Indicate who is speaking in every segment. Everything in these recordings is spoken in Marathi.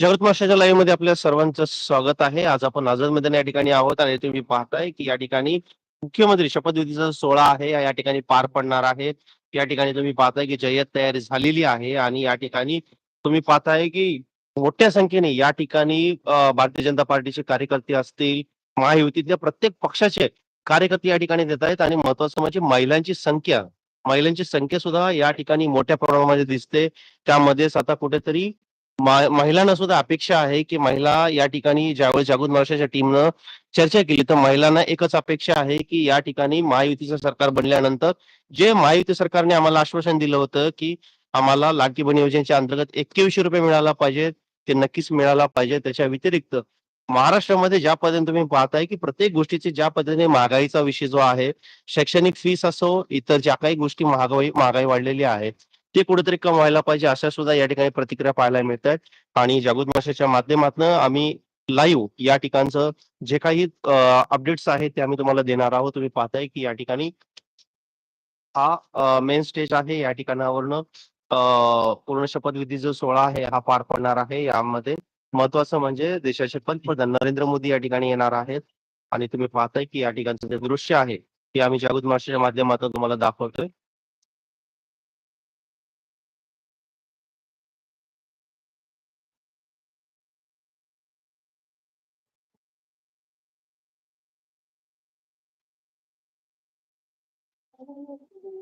Speaker 1: जगत माशाच्या लाईव्हमध्ये आपल्या सर्वांचं स्वागत आहे. आज आपण आझाद मैदान या ठिकाणी आहोत आणि तुम्ही पाहताय की या ठिकाणी मुख्यमंत्री शपथविधीचा सोहळा आहे. या ठिकाणी पार पडणार आहे. या ठिकाणी तुम्ही पाहताय की जय्यत तयारी झालेली आहे आणि या ठिकाणी तुम्ही पाहताय की मोठ्या संख्येने या ठिकाणी भारतीय जनता पार्टीचे कार्यकर्ते असतील महायुतीतल्या प्रत्येक पक्षाचे कार्यकर्ते या ठिकाणी देत आहेत आणि महत्वाचं म्हणजे महिलांची संख्या. महिलांची संख्या सुद्धा या ठिकाणी मोठ्या प्रमाणामध्ये दिसते. त्यामध्येच आता कुठेतरी महिलांना सुद्धा अपेक्षा आहे की महिला या ठिकाणी ज्यावेळेस जागृत महाराष्ट्राच्या टीमनं चर्चा केली तर महिलांना एकच अपेक्षा आहे की या ठिकाणी महायुतीचं सरकार बनल्यानंतर जे महायुती सरकारने आम्हाला आश्वासन दिलं होतं की आम्हाला लाडकी बहीण योजनेच्या अंतर्गत एक्क्याऐंशी रुपये मिळाला पाहिजे ते नक्कीच मिळाला पाहिजे त्याच्या व्यतिरिक्त महाराष्ट्रामध्ये ज्या पद्धतीने तुम्ही पाहताय की प्रत्येक गोष्टीची ज्या पद्धतीने महागाईचा विषय जो आहे शैक्षणिक फीस असो इतर ज्या काही गोष्टी महागाई महागाई वाढलेली आहे ते कुठेतरी कम व्हायला पाहिजे अशा सुद्धा या ठिकाणी प्रतिक्रिया पाहायला मिळत आहेत आणि जागृत भाषेच्या माध्यमातून आम्ही लाईव्ह या ठिकाणचं जे काही अपडेट्स आहेत ते आम्ही तुम्हाला देणार आहोत. तुम्ही पाहताय की या ठिकाणी हा मेन स्टेज आहे. या ठिकाणावरनं पूर्ण शपथविधी जो सोहळा आहे हा पार पडणार आहे. यामध्ये महत्वाचं म्हणजे देशाचे पंतप्रधान नरेंद्र मोदी या ठिकाणी येणार आहेत. आणि तुम्ही पाहताय की या ठिकाणचं जे दृश्य आहे ते आम्ही जागृत भाषेच्या माध्यमातून तुम्हाला दाखवतोय. तुम्ही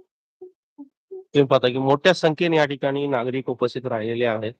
Speaker 1: पाहता की मोठ्या संख्येने या ठिकाणी नागरिक उपस्थित राहिलेले आहेत.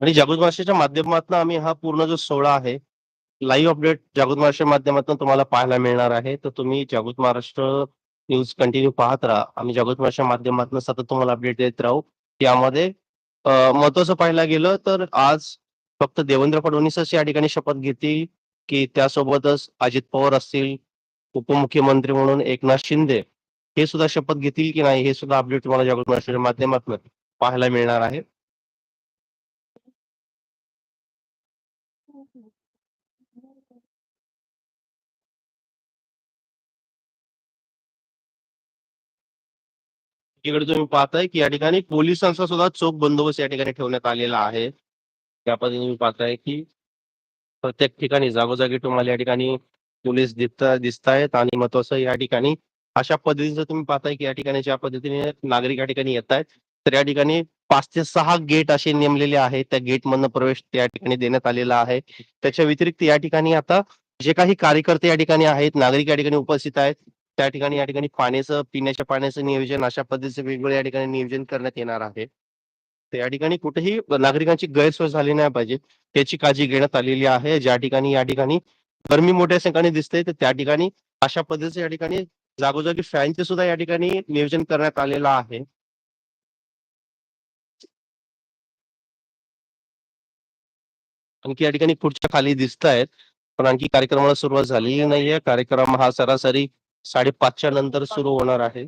Speaker 1: आणि जागृत भाषेच्या माध्यमातून आम्ही हा पूर्ण जो सोहळा आहे लाईव्ह अपडेट जागृत महाराष्ट्र माध्यमातून तुम्हाला पाहायला मिळणार आहे. तर तुम्ही जागृत महाराष्ट्र न्यूज कंटिन्यू पाहत राहा. आम्ही जागृत महाराष्ट्र माध्यमातून सतत तुम्हाला अपडेट देत राहू. यामध्ये महत्वाचं पाहायला गेलं तर आज फक्त देवेंद्र फडणवीसच या ठिकाणी शपथ घेतील की त्यासोबतच अजित पवार असतील उपमुख्यमंत्री म्हणून एकनाथ शिंदे हे सुद्धा शपथ घेतील की नाही हे सुद्धा अपडेट तुम्हाला जागृत महाराष्ट्राच्या माध्यमातून पाहायला मिळणार आहे. इकडे तुम्ही पाहताय की या ठिकाणी पोलिसांचा सुद्धा चोख बंदोबस्त या ठिकाणी ठेवण्यात आलेला आहे. त्या पद्धतीने तुम्ही पाहताय की प्रत्येक ठिकाणी जागोजागी तुम्हाला या ठिकाणी पोलीस दिसत दिसतायत आहेत आणि महत्वाचं या ठिकाणी अशा पद्धतीचं तुम्ही पाहताय की या ठिकाणी ज्या पद्धतीने नागरिक या ठिकाणी येत आहेत तर या ठिकाणी पाच ते सहा गेट असे नेमलेले आहेत त्या गेट मधनं प्रवेश त्या ठिकाणी देण्यात आलेला आहे त्याच्या व्यतिरिक्त या ठिकाणी आता जे काही कार्यकर्ते या ठिकाणी आहेत नागरिक या ठिकाणी उपस्थित आहेत त्या ठिकाणी या ठिकाणी पाण्याचं पिण्याच्या पाण्याचं नियोजन अशा पद्धतीचं वेगवेगळं या ठिकाणी नियोजन करण्यात येणार आहे तर या ठिकाणी कुठेही नागरिकांची गैरसोय झाली नाही पाहिजे त्याची काळजी घेण्यात आलेली आहे ज्या ठिकाणी या ठिकाणी गरमी मोठ्या संख्येने दिसते तर त्या ठिकाणी अशा पद्धतीचे या ठिकाणी जागोजागी फॅनचे सुद्धा या ठिकाणी नियोजन करण्यात आलेलं आहे. आणखी या ठिकाणी खुर्च्या खाली दिसत आहेत पण आणखी कार्यक्रमाला सुरुवात झालेली नाहीये. कार्यक्रम हा सरासरी साडेपाचच्या नंतर सुरू होणार आहे.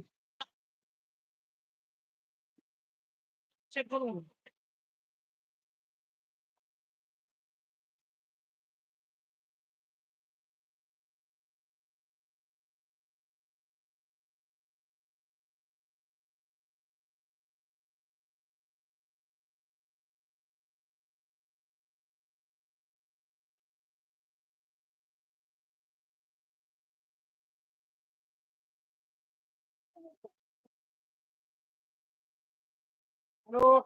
Speaker 1: Mm.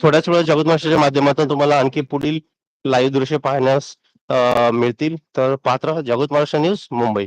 Speaker 1: थोड्याच वेळा जगत महाराष्ट्राच्या माध्यमातून तुम्हाला आणखी पुढील लाईव्ह दृश्य पाहण्यास मिळतील. तर पात्र जगत महाराष्ट्र न्यूज मुंबई.